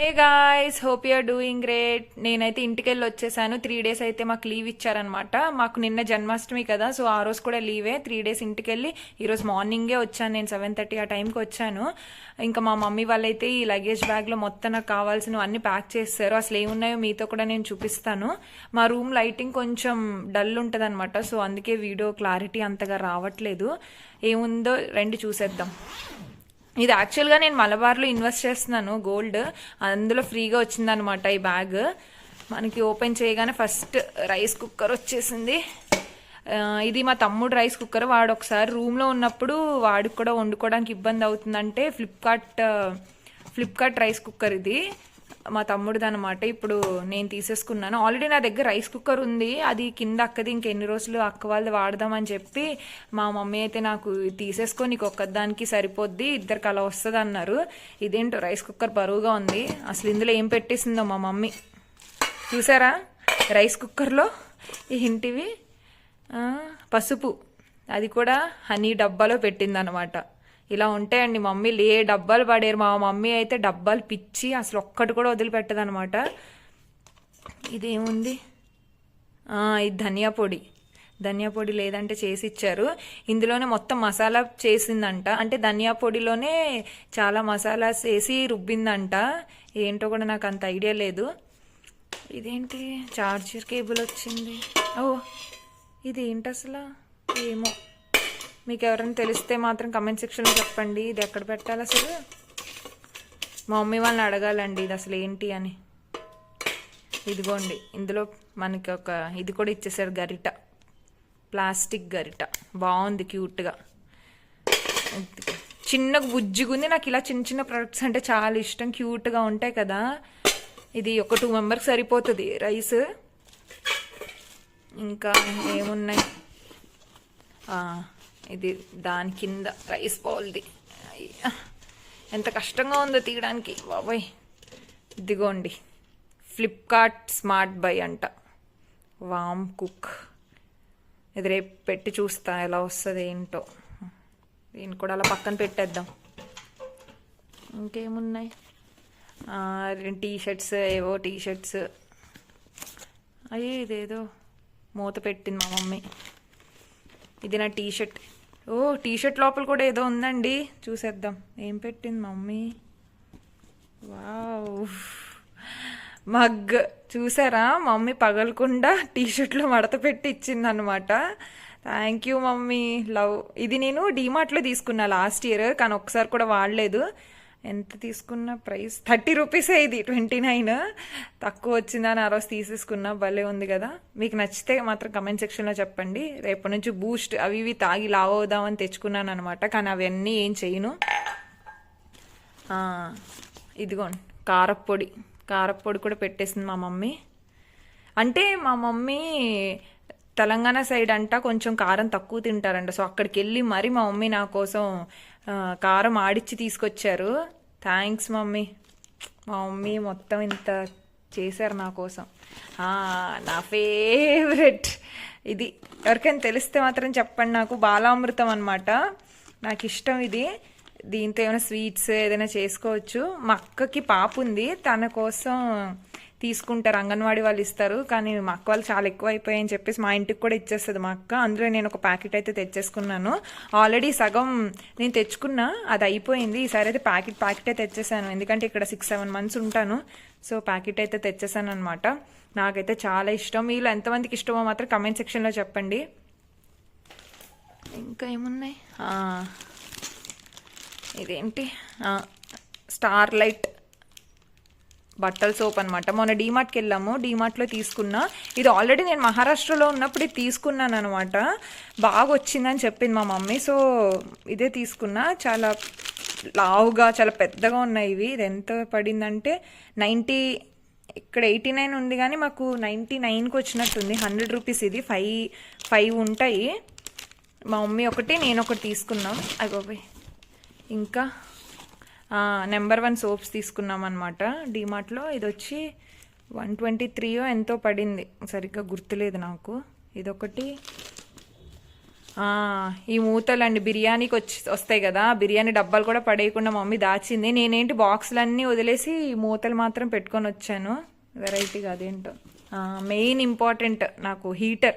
Hey guys hope you're doing great నేనైతే ఇంటికి వెళ్ళి వచ్చేసాను. త్రీ డేస్ అయితే మాకు లీవ్ ఇచ్చారనమాట మాకు నిన్న జన్మాష్టమి కదా సో ఆ రోజు కూడా లీవే త్రీ డేస్ ఇంటికి వెళ్ళి ఈరోజు మార్నింగే వచ్చాను. నేను సెవెన్ థర్టీ ఆ టైంకి వచ్చాను. ఇంకా మా మమ్మీ వాళ్ళైతే ఈ లగేజ్ బ్యాగ్లో మొత్తం నాకు కావాల్సినవి అన్ని ప్యాక్ చేస్తారు. అసలు ఏమున్నాయో మీతో కూడా నేను చూపిస్తాను. మా రూమ్ లైటింగ్ కొంచెం డల్ ఉంటుంది అనమాట సో అందుకే వీడియో క్లారిటీ అంతగా రావట్లేదు. ఏముందో రండి చూసేద్దాం. ఇది యాక్చువల్గా నేను మలబార్లో ఇన్వెస్ట్ చేస్తున్నాను గోల్డ్ అందులో ఫ్రీగా వచ్చిందనమాట ఈ బ్యాగ్ మనకి ఓపెన్ చేయగానే ఫస్ట్ రైస్ కుక్కర్ వచ్చేసింది. ఇది మా తమ్ముడు రైస్ కుక్కర్ వాడు ఒకసారి రూమ్లో ఉన్నప్పుడు వాడికి కూడా వండుకోవడానికి ఇబ్బంది అవుతుందంటే ఫ్లిప్కార్ట్ ఫ్లిప్కార్ట్ రైస్ కుక్కర్ ఇది. మా తమ్ముడిది అనమాట ఇప్పుడు నేను తీసేసుకున్నాను. ఆల్రెడీ నా దగ్గర రైస్ కుక్కర్ ఉంది. అది కింద అక్కది ఇంకెన్ని రోజులు అక్క వాళ్ళది వాడదామని చెప్పి మా మమ్మీ అయితే నాకు తీసేసుకొని నీకు ఒక్కదానికి సరిపోద్ది ఇద్దరికి అలా వస్తుంది అన్నారు. ఇదేంటో రైస్ కుక్కర్ బరువుగా ఉంది. అసలు ఇందులో ఏం పెట్టేసిందో మా మమ్మీ. చూసారా? రైస్ కుక్కర్లో ఏంటివి? పసుపు. అది కూడా హనీ డబ్బాలో పెట్టిందనమాట ఇలా ఉంటాయండి మమ్మీలు ఏ డబ్బాలు పడేరు. మా మమ్మీ అయితే డబ్బాలు పిచ్చి అసలు ఒక్కటి కూడా వదిలిపెట్టదనమాట ఇదేముంది? ఇది ధనియా పొడి. ధనియా పొడి లేదంటే చేసి ఇచ్చారు ఇందులోనే మొత్తం మసాలా చేసిందంట. అంటే ధనియా పొడిలోనే చాలా మసాలాస్ వేసి రుబ్బిందంట. ఏంటో కూడా నాకు అంత ఐడియా లేదు. ఇదేంటి? చార్జర్ కేబుల్ వచ్చింది. ఓ ఇది ఏంటి అసలు? ఏమో. మీకు ఎవరైనా తెలిస్తే మాత్రం కమెంట్ సెక్షన్లో చెప్పండి. ఇది ఎక్కడ పెట్టాలి అసలు? మా మమ్మీ వాళ్ళని అడగాలండి ఇది అసలు ఏంటి అని. ఇదిగోండి ఇందులో మనకి ఒక ఇది కూడా ఇచ్చేసారు గరిట. ప్లాస్టిక్ గరిట. బాగుంది క్యూట్గా. చిన్నగా బుజ్జిగుంది నాకు ఇలా చిన్న చిన్న ప్రొడక్ట్స్ అంటే చాలా ఇష్టం. క్యూట్గా ఉంటాయి కదా. ఇది ఒక టూ మెంబర్కి సరిపోతుంది. రైస్. ఇంకా ఏమున్నాయి? ఇది దాని కింద రైస్ బౌల్ది. అయ్యా, ఎంత కష్టంగా ఉందో తీయడానికి. బాబోయ్. ఇదిగోండి. ఫ్లిప్కార్ట్ స్మార్ట్ బై అంట. వామ్ కుక్ ఇది రేపు పెట్టి చూస్తా ఎలా వస్తుంది ఏంటో. దీన్ని కూడా అలా పక్కన పెట్టేద్దాం. ఇంకేమున్నాయి? టీ షర్ట్స్ ఏవో టీ షర్ట్స్ అయ్యే ఇదేదో మూత పెట్టింది మా మమ్మీ. ఇది నా టీ షర్ట్ ఓ టీ షర్ట్ లోపల కూడా ఏదో ఉందండి. చూసేద్దాం. ఏం పెట్టింది మమ్మీ? వావ్. మగ్. చూసారా? మమ్మీ పగలకుండా టీ షర్ట్లో మడత పెట్టి ఇచ్చింది అనమాట థ్యాంక్ యూ మమ్మీ. లవ్. ఇది నేను డీమార్ట్లో తీసుకున్నా లాస్ట్ ఇయర్ కానీ ఒకసారి కూడా వాడలేదు. ఎంత తీసుకున్న ప్రైస్? థర్టీ రూపీసే ఇది ట్వంటీ నైన్. తక్కువ వచ్చిందని ఆ రోజు తీసేసుకున్నా భలే ఉంది కదా. మీకు నచ్చితే మాత్రం కమెంట్ సెక్షన్లో చెప్పండి. రేపటి నుంచి బూస్ట్ అవి ఇవి తాగి లావవుదామని తెచ్చుకున్నాను అనమాట కానీ అవన్నీ ఏం చేయను. ఇదిగోండి కారప్పొడి. కారప్పొడి కూడా పెట్టేసింది మా మమ్మీ. అంటే మా మమ్మీ తెలంగాణ సైడ్ అంట కొంచెం కారం తక్కువ తింటారంట. సో అక్కడికి వెళ్ళి మరీ మా మమ్మీ నా కోసం కారం ఆడిచ్చి తీసుకొచ్చారు. Thanks mummy. మా మమ్మీ మొత్తం ఇంత చేశారు నా కోసం. నా ఫేవరెట్ ఇది ఎవరికైనా తెలిస్తే మాత్రం చెప్పండి నాకు. బాలామృతం అనమాట నాకు ఇష్టం ఇది. దీంతో ఏమైనా స్వీట్స్ ఏదైనా చేసుకోవచ్చు. మా అక్కకి పాప ఉంది. తన కోసం తీసుకుంటారు. అంగన్వాడీ వాళ్ళు ఇస్తారు. కానీ మా అక్క వాళ్ళు చాలా ఎక్కువ అయిపోయాయని చెప్పేసి మా ఇంటికి కూడా ఇచ్చేస్తుంది మా అక్క. అందులో నేను ఒక ప్యాకెట్ అయితే తెచ్చేసుకున్నాను. ఆల్రెడీ సగం నేను తెచ్చుకున్నా అది అయిపోయింది. ఈసారి అయితే ప్యాకెట్ ప్యాకెటే తెచ్చేసాను. ఎందుకంటే ఇక్కడ సిక్స్ సెవెన్ మంత్స్ ఉంటాను. సో ప్యాకెట్ అయితే తెచ్చేసాను అనమాట నాకైతే చాలా ఇష్టం. వీళ్ళు ఎంతమందికి ఇష్టమో మాత్రం కమెంట్ సెక్షన్లో చెప్పండి. ఇంకా ఏమున్నాయి? ఇదేంటి? స్టార్ లైట్ బట్టల సోప్ అనమాట మొన్న డీమార్ట్కి వెళ్ళాము. డీమార్ట్లో తీసుకున్నా. ఇది ఆల్రెడీ నేను మహారాష్ట్రలో ఉన్నప్పుడు ఇది తీసుకున్నాను అనమాట బాగా వచ్చిందని చెప్పింది మా మమ్మీ. సో ఇదే తీసుకున్నా. చాలా లావుగా చాలా పెద్దగా ఉన్నాయి ఇవి. ఇది ఎంత పడిందంటే నైంటీ ఇక్కడ ఎయిటీ నైన్ ఉంది కానీ మాకు నైంటీ నైన్కి వచ్చినట్టుంది. హండ్రెడ్ రూపీస్ ఇది. ఫైవ్ ఫైవ్ ఉంటాయి. మా మమ్మీ ఒకటి నేను ఒకటి తీసుకున్నాం. అవి ఇంకా? నెంబర్ వన్ సోప్స్ తీసుకున్నాం అనమాట డీమార్ట్లో ఇది వచ్చి వన్ ట్వంటీ త్రీయో ఎంతో పడింది. సరిగ్గా గుర్తులేదు నాకు. ఇదొకటి. ఆ, ఈ మూతలండి బిర్యానీకి వచ్చి వస్తాయి కదా. బిర్యానీ డబ్బాలు కూడా పడేయకుండా మమ్మీ దాచింది. నేనేంటి బాక్సులన్నీ వదిలేసి ఈ మూతలు మాత్రం పెట్టుకొని వచ్చాను. వెరైటీగా అదేంటో. మెయిన్ ఇంపార్టెంట్ నాకు హీటర్.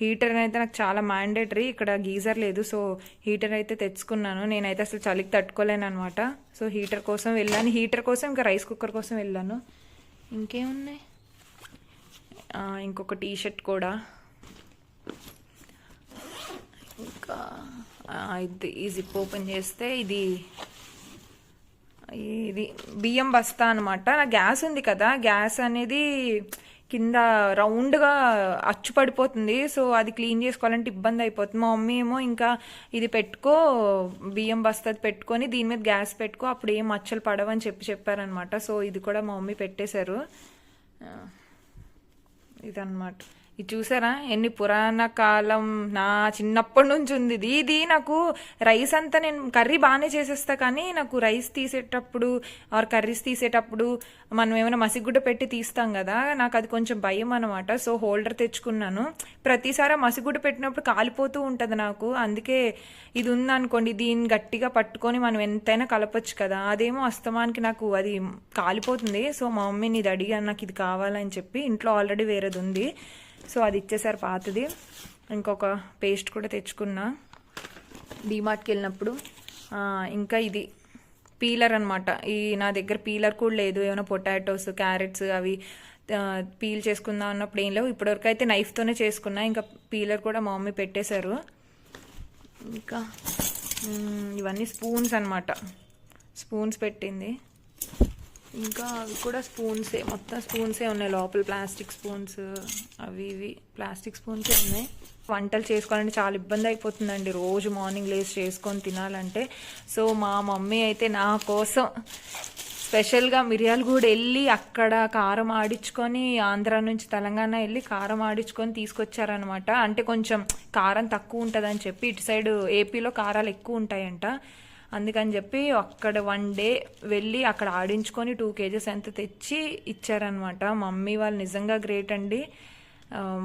హీటర్ అయితే నాకు చాలా మ్యాండేటరీ ఇక్కడ గీజర్ లేదు. సో హీటర్ అయితే తెచ్చుకున్నాను. నేనైతే అసలు చలికి తట్టుకోలేను అనమాట సో హీటర్ కోసం వెళ్ళాను. హీటర్ కోసం ఇంకా రైస్ కుక్కర్ కోసం వెళ్ళాను. ఇంకేమున్నాయి? ఇంకొక టీ షర్ట్ కూడా. ఇంకా ఇది ఈ జిప్ ఓపెన్ చేస్తే ఇది ఇది బియ్యం బస్తా అనమాట నా గ్యాస్ ఉంది కదా. గ్యాస్ అనేది కింద రౌండ్గా అచ్చు పడిపోతుంది. సో అది క్లీన్ చేసుకోవాలంటే ఇబ్బంది అయిపోతుంది. మా మమ్మీ ఏమో ఇంకా ఇది పెట్టుకో బియ్యం బస్తాది పెట్టుకొని దీని మీద గ్యాస్ పెట్టుకో అప్పుడు ఏం మచ్చలు పడవని చెప్పి చెప్పారనమాట సో ఇది కూడా మా మమ్మీ పెట్టేశారు. ఇదన్నమాట. ఇది చూసారా? ఎన్ని పురాణ కాలం నా చిన్నప్పటి నుంచి ఉంది. ఇది ఇది నాకు రైస్ అంతా నేను కర్రీ బాగానే చేసేస్తా కానీ నాకు రైస్ తీసేటప్పుడు ఆర్ కర్రీస్ తీసేటప్పుడు మనం ఏమైనా మసిగుడ్డ పెట్టి తీస్తాం కదా నాకు అది కొంచెం భయం అనమాట సో హోల్డర్ తెచ్చుకున్నాను. ప్రతిసారి మసిగుడ్డ పెట్టినప్పుడు కాలిపోతూ ఉంటుంది నాకు. అందుకే ఇది ఉందనుకోండి దీన్ని గట్టిగా పట్టుకొని మనం ఎంతైనా కలపొచ్చు కదా. అదేమో అస్తమానికి నాకు అది కాలిపోతుంది. సో మా మమ్మీని ఇది అడిగాను నాకు ఇది కావాలని చెప్పి ఇంట్లో ఆల్రెడీ వేరేది ఉంది. సో అది ఇచ్చేసారు పాతది. ఇంకొక పేస్ట్ కూడా తెచ్చుకున్నా. డీమార్ట్కి వెళ్ళినప్పుడు ఇంకా ఇది పీలర్ అనమాట ఈ నా దగ్గర పీలర్ కూడా లేదు. ఏమైనా పొటాటోస్ క్యారెట్స్ అవి పీల్ చేసుకుందాం అన్నప్పుడు ఏం లేవు. ఇప్పటివరకు అయితే నైఫ్తోనే చేసుకున్నా. ఇంకా పీలర్ కూడా మా మమ్మీ పెట్టేశారు. ఇంకా ఇవన్నీ స్పూన్స్ అనమాట స్పూన్స్ పెట్టింది. ఇంకా అవి కూడా స్పూన్సే మొత్తం స్పూన్సే ఉన్నాయి లోపల. ప్లాస్టిక్ స్పూన్స్ అవి ఇవి. ప్లాస్టిక్ స్పూన్సే ఉన్నాయి. వంటలు చేసుకోవాలంటే చాలా ఇబ్బంది అయిపోతుందండి. రోజు మార్నింగ్ లేచి చేసుకొని తినాలంటే. సో మా మమ్మీ అయితే నా కోసం స్పెషల్గా మిర్యాలగూడ వెళ్ళి అక్కడ కారం ఆడించుకొని ఆంధ్ర నుంచి తెలంగాణ వెళ్ళి కారం ఆడించుకొని తీసుకొచ్చారనమాట అంటే కొంచెం కారం తక్కువ ఉంటుందని చెప్పి ఇటు సైడ్ ఏపీలో కారాలు ఎక్కువ ఉంటాయంట. అందుకని చెప్పి అక్కడ వన్ డే వెళ్ళి అక్కడ ఆడించుకొని టూ కేజెస్ ఎంత తెచ్చి ఇచ్చారనమాట మమ్మీ వాళ్ళు నిజంగా గ్రేట్ అండి.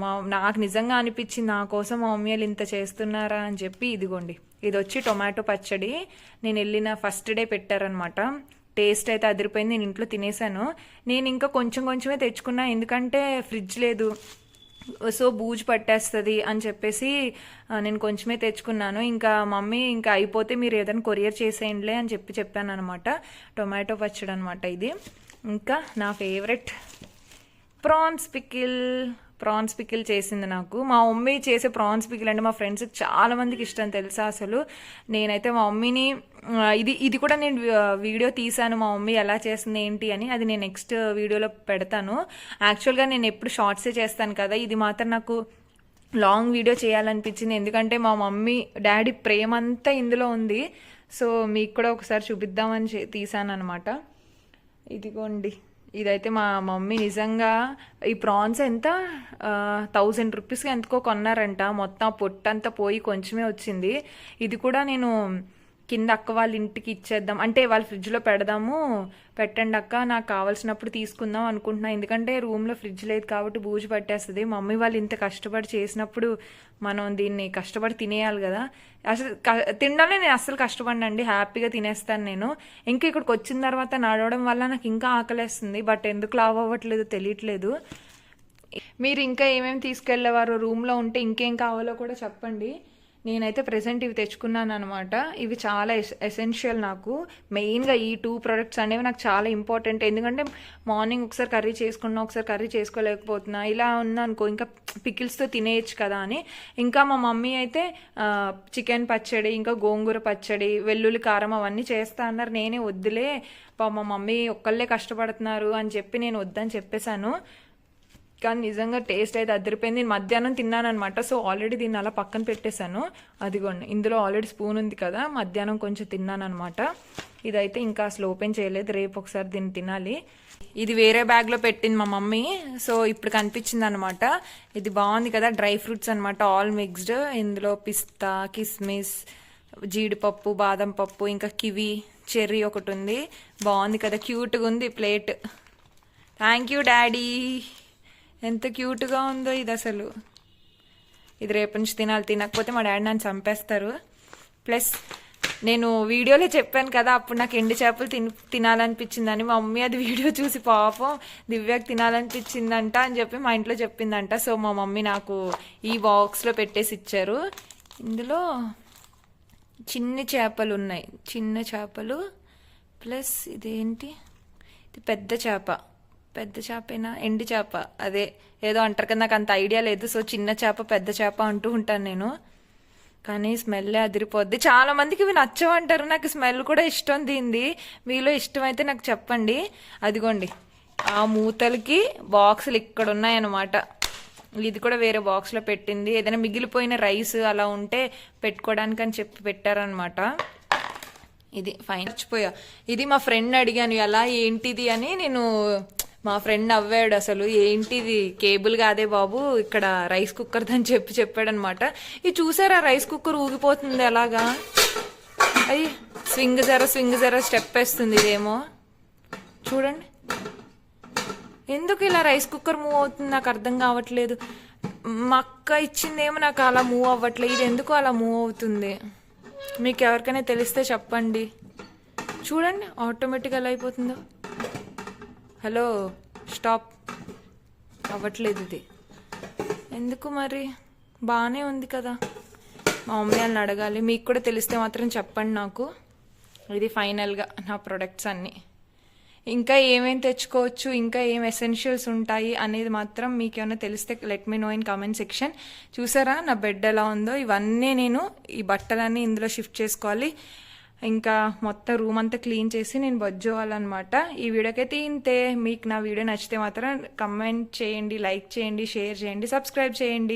మా నాకు నిజంగా అనిపించింది నా కోసం మా మమ్మీ వాళ్ళు ఇంత చేస్తున్నారా అని చెప్పి ఇదిగోండి. ఇది వచ్చి టొమాటో పచ్చడి. నేను వెళ్ళిన ఫస్ట్ డే పెట్టారనమాట టేస్ట్ అయితే అదిరిపోయింది నేను ఇంట్లో తినేసాను నేను ఇంకా కొంచెం కొంచెమే తెచ్చుకున్నా ఎందుకంటే ఫ్రిడ్జ్ లేదు. సో బూజు పట్టేస్తుంది అని చెప్పేసి నేను కొంచెమే తెచ్చుకున్నాను. ఇంకా మమ్మీ ఇంకా అయిపోతే మీరు ఏదైనా కొరియర్ చేసేయండిలే అని చెప్పి చెప్పాను అనమాట టొమాటో పచ్చడి అనమాట ఇది. ఇంకా నా favourite prawns pickle. Prawns pickle చేసింది నాకు. మా మమ్మీ చేసే ప్రాన్స్ పికిల్ అంటే మా ఫ్రెండ్స్కి చాలా మందికి ఇష్టం తెలుసా అసలు. నేనైతే మా మమ్మీని ఇది ఇది కూడా నేను వీడియో తీసాను మా మమ్మీ ఎలా చేస్తుంది ఏంటి అని. అది నేను నెక్స్ట్ వీడియోలో పెడతాను. యాక్చువల్గా నేను ఎప్పుడు షార్ట్సే చేస్తాను కదా ఇది మాత్రం నాకు లాంగ్ వీడియో చేయాలనిపించింది. ఎందుకంటే మా మమ్మీ డాడీ ప్రేమ అంతా ఇందులో ఉంది. సో మీకు కూడా ఒకసారి చూపిద్దామని తీశాను తీసాను అనమాట ఇదిగోండి. ఇదైతే మా మమ్మీ నిజంగా ఈ ప్రాన్స్ ఎంత? థౌజండ్ రూపీస్కి ఎంతకో కొన్నారంట. మొత్తం ఆ పొట్టంతా పోయి కొంచెమే వచ్చింది. ఇది కూడా నేను కింద అక్క వాళ్ళ ఇంటికి ఇచ్చేద్దాం. అంటే వాళ్ళ ఫ్రిడ్జ్లో పెడదాము. పెట్టండి అక్క నాకు కావాల్సినప్పుడు తీసుకుందాం అనుకుంటున్నాను ఎందుకంటే రూమ్లో ఫ్రిడ్జ్ లేదు కాబట్టి బూజు పట్టేస్తుంది. మమ్మీ వాళ్ళు ఇంత కష్టపడి చేసినప్పుడు మనం దీన్ని కష్టపడి తినేయాలి కదా. అసలు తినడంలో నేను అస్సలు కష్టపడినండి హ్యాపీగా తినేస్తాను నేను. ఇంకా ఇక్కడికి వచ్చిన తర్వాత నడవడం వల్ల నాకు ఇంకా ఆకలేస్తుంది. బట్ ఎందుకు లావ్ అవ్వట్లేదు తెలియట్లేదు. మీరు ఇంకా ఏమేమి తీసుకెళ్ళేవారు? రూమ్లో ఉంటే ఇంకేం కావాలో కూడా చెప్పండి. నేనైతే ప్రెసెంట్ ఇవి తెచ్చుకున్నాను అనమాట ఇవి చాలా ఎస్ ఎసెన్షియల్ నాకు. మెయిన్గా ఈ టూ ప్రొడక్ట్స్ అనేవి నాకు చాలా ఇంపార్టెంట్ ఎందుకంటే మార్నింగ్ ఒకసారి కర్రీ చేసుకున్నా ఒకసారి కర్రీ చేసుకోలేకపోతున్నా. ఇలా ఉందనుకో ఇంకా పికిల్స్తో తినేయచ్చు కదా అని. ఇంకా మా మమ్మీ అయితే చికెన్ పచ్చడి ఇంకా గోంగూర పచ్చడి వెల్లుల్లి కారం అవన్నీ చేస్తా అన్నారు. నేనే వద్దులే మా మమ్మీ ఒక్కళ్ళే కష్టపడుతున్నారు అని చెప్పి నేను వద్దని చెప్పేశాను. కానీ నిజంగా టేస్ట్ అయితే అదిరిపోయింది. నేను మధ్యాహ్నం తిన్నాను అనమాట సో ఆల్రెడీ దీన్ని అలా పక్కన పెట్టేశాను. అదిగోండి. ఇందులో ఆల్రెడీ స్పూన్ ఉంది కదా. మధ్యాహ్నం కొంచెం తిన్నాను అనమాట ఇదైతే ఇంకా అసలు ఓపెన్ చేయలేదు. రేపు ఒకసారి దీన్ని తినాలి. ఇది వేరే బ్యాగ్లో పెట్టింది మా మమ్మీ. సో ఇప్పుడు కనిపించింది అనమాట ఇది బాగుంది కదా. డ్రై ఫ్రూట్స్ అనమాట ఆల్ మిక్స్డ్ ఇందులో పిస్తా కిస్మిస్ జీడిపప్పు బాదం పప్పు ఇంకా కివి చెర్రీ ఒకటి ఉంది. బాగుంది కదా. క్యూట్గా ఉంది ప్లేట్. Thank you daddy. ఎంత క్యూట్గా ఉందో ఇది అసలు. ఇది రేపు నుంచి తినాలి. తినకపోతే మా డాడీ నన్ను చంపేస్తారు. ప్లస్ నేను వీడియోలో చెప్పాను కదా అప్పుడు నాకు ఎండు చేపలు తిని తినాలనిపించిందని. మా మమ్మీ అది వీడియో చూసి పాపం దివ్యకి తినాలనిపించిందంట అని చెప్పి మా ఇంట్లో చెప్పిందంట. సో మా మమ్మీ నాకు ఈ బాక్స్లో పెట్టేసి ఇచ్చారు. ఇందులో చిన్న చేపలు ఉన్నాయి. చిన్న చేపలు ప్లస్ ఇదేంటి? ఇది పెద్ద చేప. పెద్ద చేపేనా ఎండి చేప. అదే ఏదో అంటారు కదా నాకు అంత ఐడియా లేదు. సో చిన్న చేప పెద్ద చేప అంటూ ఉంటాను నేను. కానీ స్మెల్ అదిరిపోద్ది. చాలా మందికి ఇవి నచ్చవంటారు నాకు స్మెల్ కూడా ఇష్టం దీంది మీలో ఇష్టమైతే నాకు చెప్పండి. అదిగోండి. ఆ మూతలకి బాక్సులు ఇక్కడ ఉన్నాయన్నమాట. ఇది కూడా వేరే బాక్స్లో పెట్టింది. ఏదైనా మిగిలిపోయిన రైస్ అలా ఉంటే పెట్టుకోవడానికి అని చెప్పి పెట్టారనమాట ఇది ఫైన్. మర్చిపోయా. ఇది మా ఫ్రెండ్ అడిగాను ఎలా ఏంటిది? అని నేను మా ఫ్రెండ్ నవ్వాడు అసలు ఏంటిది? కేబుల్ కాదే బాబు ఇక్కడ రైస్ కుక్కర్ అని చెప్పి చెప్పాడు అనమాట ఇది చూసారా రైస్ కుక్కర్ ఊగిపోతుంది ఎలాగా అయ్యి స్వింగ్ జర స్వింగ్ జర స్టెప్ వేస్తుంది ఇదేమో. చూడండి. ఎందుకు ఇలా రైస్ కుక్కర్ మూవ్ అవుతుంది? నాకు అర్థం కావట్లేదు. మా అక్క ఇచ్చిందేమో నాకు అలా మూవ్ అవ్వట్లేదు. ఇది ఎందుకు అలా మూవ్ అవుతుంది? మీకు ఎవరికైనా తెలిస్తే చెప్పండి. చూడండి ఆటోమేటిక్ ఎలా అయిపోతుందో. Hello stop. అవ్వట్లేదు ఇది. ఎందుకు మరి? బాగానే ఉంది కదా. మా మమ్మీ వాళ్ళని అడగాలి. మీకు కూడా తెలిస్తే మాత్రం చెప్పండి నాకు. ఇది ఫైనల్గా నా ప్రొడక్ట్స్ అన్నీ. ఇంకా ఏమేం తెచ్చుకోవచ్చు? ఇంకా ఏం ఎసెన్షియల్స్ ఉంటాయి అనేది మాత్రం మీకు ఏమైనా తెలిస్తే let me know in comment section. చూసారా నా బెడ్ ఎలా ఉందో? ఇవన్నీ నేను ఈ బట్టలన్నీ ఇందులో షిఫ్ట్ చేసుకోవాలి. ఇంకా మొత్తం రూమ్ అంతా క్లీన్ చేసి నేను బొజ్జోవాలన్నమాట ఈ వీడియోకైతే ఇంతే మీకు నా వీడియో నచ్చితే మాత్రం కమెంట్ చేయండి లైక్ చేయండి షేర్ చేయండి సబ్స్క్రైబ్ చేయండి.